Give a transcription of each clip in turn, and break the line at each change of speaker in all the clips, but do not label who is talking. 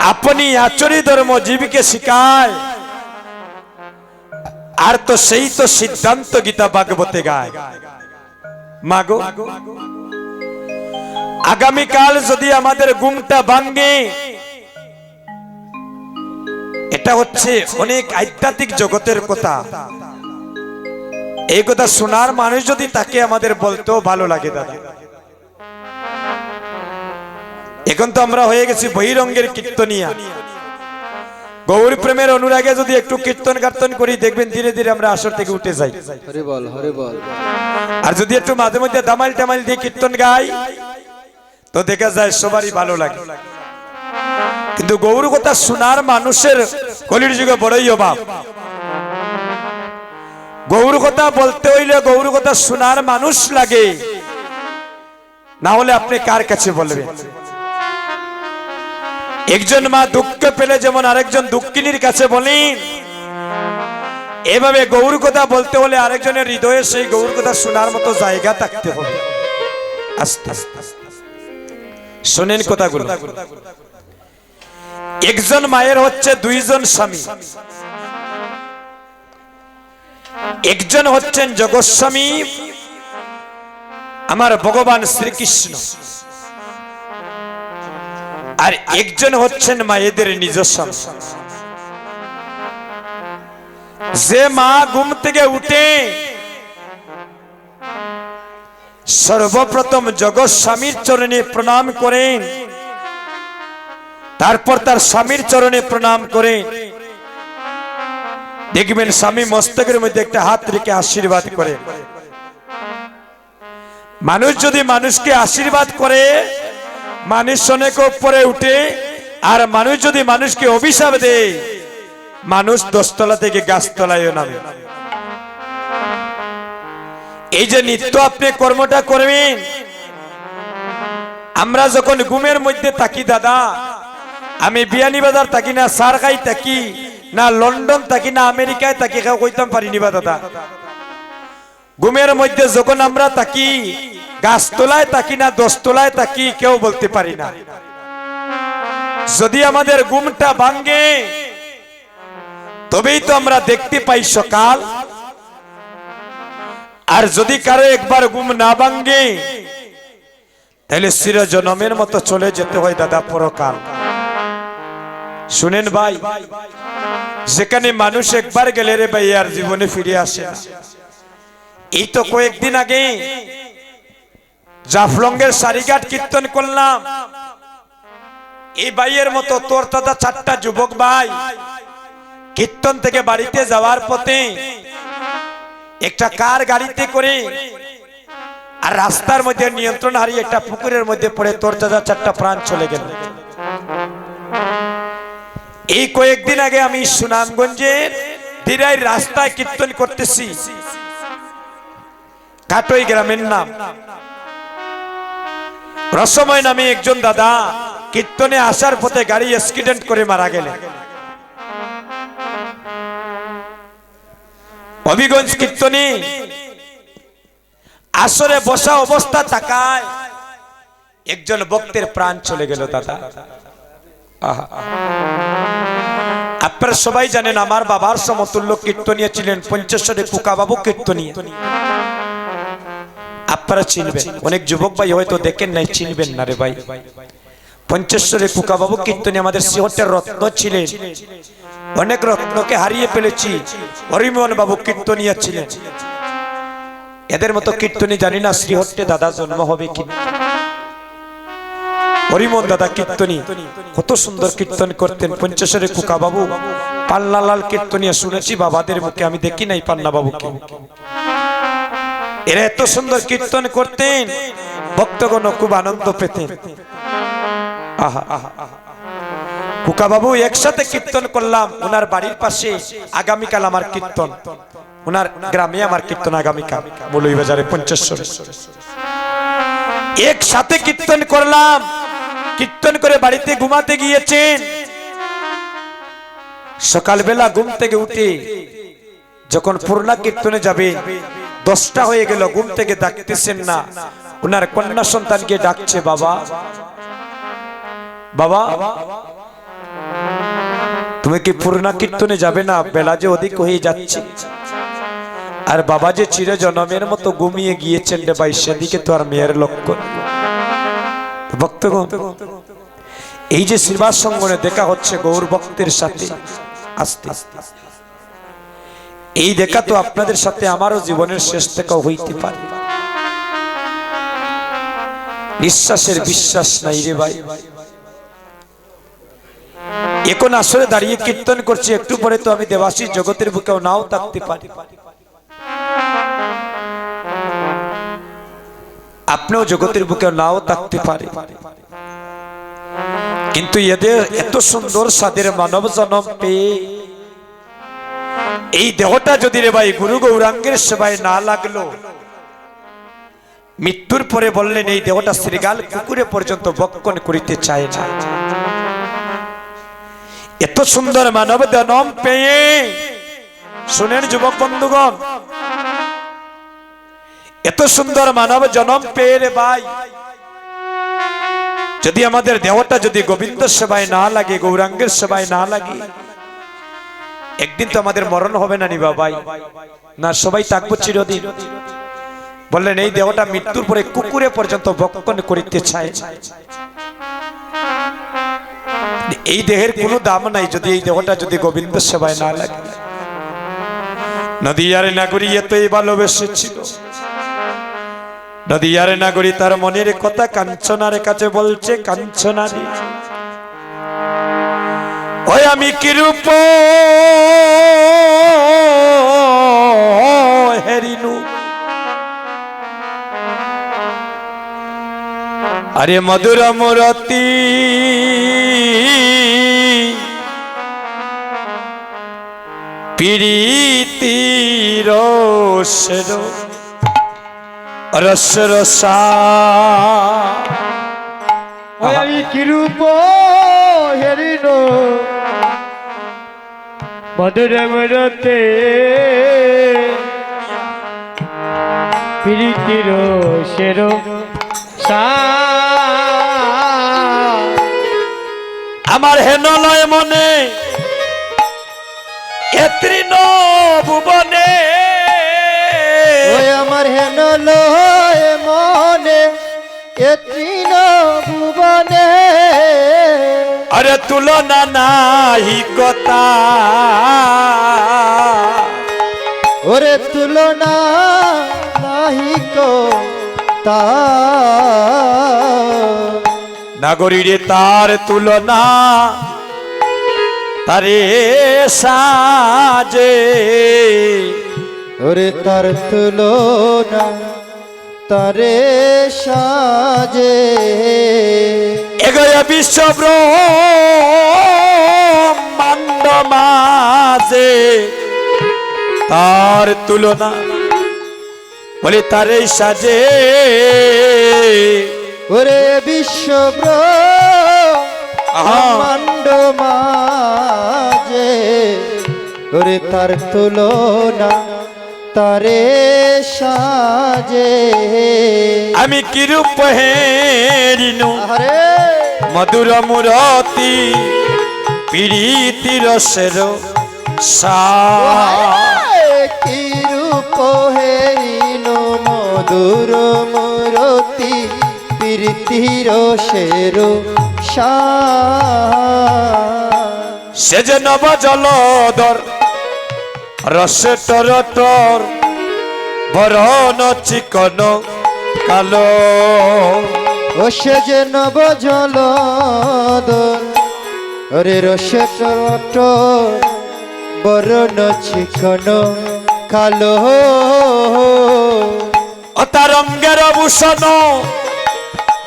আপনি আচরি ধর্ম জীবীকে শিখায়। আর তো সেই তো সিদ্ধান্ত গীতা ভাগবতে গায়। আগামীকাল যদি আমাদের ঘুমটা ভাঙ্গে এটা হচ্ছে অনেক আধ্যাত্মিক জগতের কথা। এই কথা শোনার মানুষ যদি তাকে আমাদের বলতেও ভালো লাগে দাদা। এখন তো আমরা হয়ে গেছি বহিরঙ্গের কীর্তনিয়া। গৌর প্রেমের অনুরাগে যদি একটু কীর্তন কীর্তন করি দেখবেন ধীরে ধীরে আমরা আসর থেকে উঠে যাই। আর যদি একটু মাঝে মধ্যে দামাইল টামাইল দিয়ে কীর্তন গাই তো দেখা যায় সবারই ভালো লাগে। কিন্তু গৌর কথা শোনার মানুষের কলির যুগে বড়ই অভাব। গৌর কথা বলতে হইলে গৌর কথা শোনার মানুষ লাগে। না হলে আপনি কার কাছে বলবেন? একজন মা দুঃখ পেলে যেমন আরেকজন দুঃখিনীর কাছে বলেন এভাবে গৌর কথা বলতে হলে আরেকজনের হৃদয়ে সেই গৌর কথা শোনার মতো জায়গা থাকতে হবে। শোনেন কথাগুলো। একজন মায়ের হচ্ছে দুইজন স্বামী। একজন হচ্ছেন জগৎস্বামী, আমার ভগবান শ্রীকৃষ্ণ। আর একজন হচ্ছেন মায়েদের নিজস্ব। যে মা ঘুম থেকে উঠে সর্বপ্রথম জগৎ স্বামীর চরণে প্রণাম করেন তারপর তার স্বামীর চরণে প্রণাম করে, দেখবেন স্বামী মস্তকের মধ্যে একটা হাত রেখে আশীর্বাদ করে মানুষ যদি মানুষকে আশীর্বাদ করে মানুষ অনেক উপরে উঠে, আর মানুষ যদি মানুষকে অভিশাপ দেয়, মানুষ দশতলা থেকে গাছতলায় নামে। এই যে নিত্য আপনি কর্মটা করবেন, আমরা যখন ঘুমের মধ্যে থাকি দাদা, আমি বিয়ানীবাজার থাকি না, সারগাই থাকি না, লন্ডন থাকি না, আমেরিকায় থাকি কইতাম পারিনি বা দাদা। ঘুমের মধ্যে যখন আমরা থাকি গাছতলায় থাকি না দশতলায় থাকি, কেউ বলতে পারি না। যদি আমাদের গুমটা ভাঙ্গে তবেই তো আমরা দেখতে পাই সকাল। আর যদি কারও একবার ঘুম না ভাঙ্গে তাহলে চির জনমের মতো চলে যেতে হয় দাদা পরকাল। শুনেন ভাই, যেখানে মানুষ একবার গেলে রে ভাই, আর জীবনে ফিরে আসে এই তো কয়েকদিন আগে জাফলঙ্গের সারিঘাট কীর্তন করলাম। এই ভাইয়ের মতো তোর দাদা চারটা যুবক ভাই কীর্তন থেকে বাড়িতে যাওয়ার পথে একটা কার গাড়িতে করে আর রাস্তার মধ্যে নিয়ন্ত্রণ হারিয়ে একটা পুকুরের মধ্যে পড়ে তোর দাদা চারটা প্রাণ চলে গেল। এই কয়েকদিন আগে আমি সুনামগঞ্জের দিরাই রাস্তায় কীর্তন করতেছি। কাটই গ্রামের নাম। রসময় নামে একজন দাদা কীর্তনে আসার পথে গাড়ি অ্যাক্সিডেন্ট করে মারা গেলেন। হবিগঞ্জ কীর্তনে আসরে বসা অবস্থা থাকায় একজন ভক্তের প্রাণ চলে গেল দাদা। আপনারা সবাই জানেন আমার বাবার সমতুল্য কীর্তনিয়া ছিলেন পঞ্চেশ্বরে কুকাবাবু কীর্তনিয়া আপনারা চিনবেন। অনেক যুবক ভাই হয়তো দেখেন নাই, চিনবেন না রে ভাই। পঞ্চেশ্বরে কুকাবাবু কীর্তনী আমাদের সিহটের রত্ন ছিলেন। অনেক রত্নকে হারিয়ে ফেলেছি। হরিমোহন বাবু কীর্তনিয়া ছিলেন এদের মতো কীর্তনী জানি না শ্রীহট্টে দাদা জন্ম হবে কি হরিমোহন দাদা কীর্তনী, কত সুন্দর কীর্তন করতেন। পঞ্চেশ্বরে বাবু পাল্লালাল কীর্তনিয়া শুনেছি, বাবাদের মুখে। আমি দেখি নাই পান্না বাবুকে এরা এত সুন্দর কীর্তন করতেন, ভক্তগণ খুব আনন্দ পেতেন। কুকা বাবু একসাথে কীর্তন করলাম, ওনার বাড়ির পাশে আগামীকাল আমার কীর্তন। ওনার গ্রামে আমার কীর্তন আগামীকাল, মৌলভীবাজারে পঞ্চেশ্বরে। একসাথে কীর্তন করলাম, কীর্তন করে বাড়িতে ঘুমাতে গিয়েছেন। সকালবেলা ঘুম থেকে উঠে যখন পূর্ণা কীর্তনে যাবে দশটা হয়ে গেল, ঘুম থেকে ডাকতেছেন না। ওনার কন্যা সন্তানকে ডাকছে, বাবা। বাবা। তুমি কি পূর্ণা কীর্তনে যাবে না? বেলা যে অধিক হয়ে যাচ্ছে। আর বাবা যে চির জনমের মতো ঘুমিয়ে গিয়েছেন রে ভাই, সেদিকে তো আর মেয়ের লক্ষ্য। ভক্তগণ, এই যে শ্রীবাস সঙ্গনে দেখা হচ্ছে গৌর ভক্তের সাথে আস্তে আস্তে আস্তে। এই দেখা তো আপনাদের সাথে আমারও জীবনের শেষ দেখা হইতে পারে। নিঃশ্বাসের বিশ্বাস নাই রে ভাই। এখন আসলে দাঁড়িয়ে কীর্তন করছি, একটু পরে তো আমি দেবাশিস জগতের বুকেও নাও থাকতে পারি। আপনিও জগতের বুকেও নাও থাকতে পারে। কিন্তু এদের এত সুন্দর সাদের মানব জনম পেয়ে এই দেহটা যদি রে ভাই গুরু গৌরাঙ্গের সেবায় না লাগল, মৃত্যুর পরে বললেন, এই দেহটা শ্রীগাল কুকুরে পর্যন্ত বক্ষণ করিতে চায় না। এত সুন্দর মানব জনম পেয়ে, শুনেন যুবক বন্ধুগণ, এত সুন্দর মানব জনম পেয়ে রে ভাই, যদি আমাদের দেহটা যদি গোবিন্দ সেবায় না লাগে, গৌরাঙ্গের সেবায় না লাগে একদিন তো আমাদের মরণ হবে না নি বাবাই। না, সবাই থাকব চিরদিন। বললেন, এই দেহটা মৃত্যুর পরে কুকুরে পর্যন্ত ভক্ষণ করিতে চায় এই দেহের কোনো দাম নাই, যদি এই দেহটা যদি গোবিন্দ সেবায় না লাগে। নদীয়ার নাগরী এতই ভালোবেসেছিল। নদীয়ার নাগরী তার মনের কথা কাঞ্চনার কাছে বলছে, কাঞ্চনারি, ওই আমি কিরূপ আরে মধুর মুরতি। পিড়িতির রস। রসা
আমি কিরূপ হেরিন মধুর মরতে। প্রীতির শের
আমার হেনলয় মনে। এত্রিন ভুবনে
আমার হেন লয় মনে এতিন ভুবনে
আরে তুলনা নাহি কথা।
ওরে তুলনা নাহি কো তা
নাগরীরে তার তুলনা তারে সাজে।
ওরে তার তুলনা তারে সাজে।
এগোয় বিশ্ব ব্রহ্মাণ্ড মাঝে। তার তুলনা বলে তারে সাজে।
ওরে বিশ্ব। ব্রহ্মাণ্ড মাঝে ওরে তার তুলনা তারে সাজে।
আমি কিরূপ হেরিনু
আরে
মধুর মুরতি পিড়িতি রসের সা
কি রূপ হেইনু মধুর মুরতি প্রীতির শেরো সে
যে নব জলদর রসে টর টর বরণ চিকন কালো।
ও সে যে নব জল ওরে রসে টরট বরণ চিকন কালো।
অতারঙ্গের ভূষণ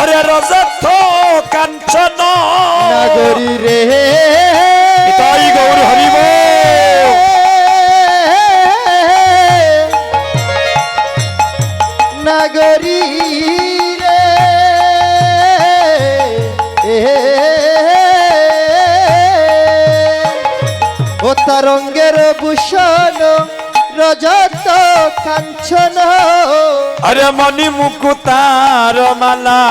ওরে রজত কাঞ্চন।
নাগরী রে।
তাই গৌর হরিব।
নাগরী রে। ও তারঙ্গের ভূষণ রজত কাঞ্চন।
আরে মণি মুকুতার মালা।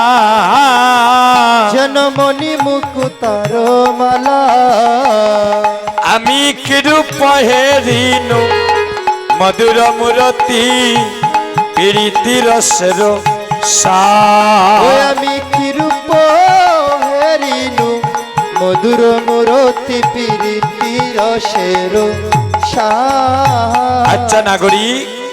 জনমণি মুকুতার মালা।
আমি কিরূপ হেরিনু মধুর মূরতি প্রীতি রসের
আমি কিরূপ হেরিনু মধুর মুরতি পিরিতি রসের
আচ্ছা নাগরিক।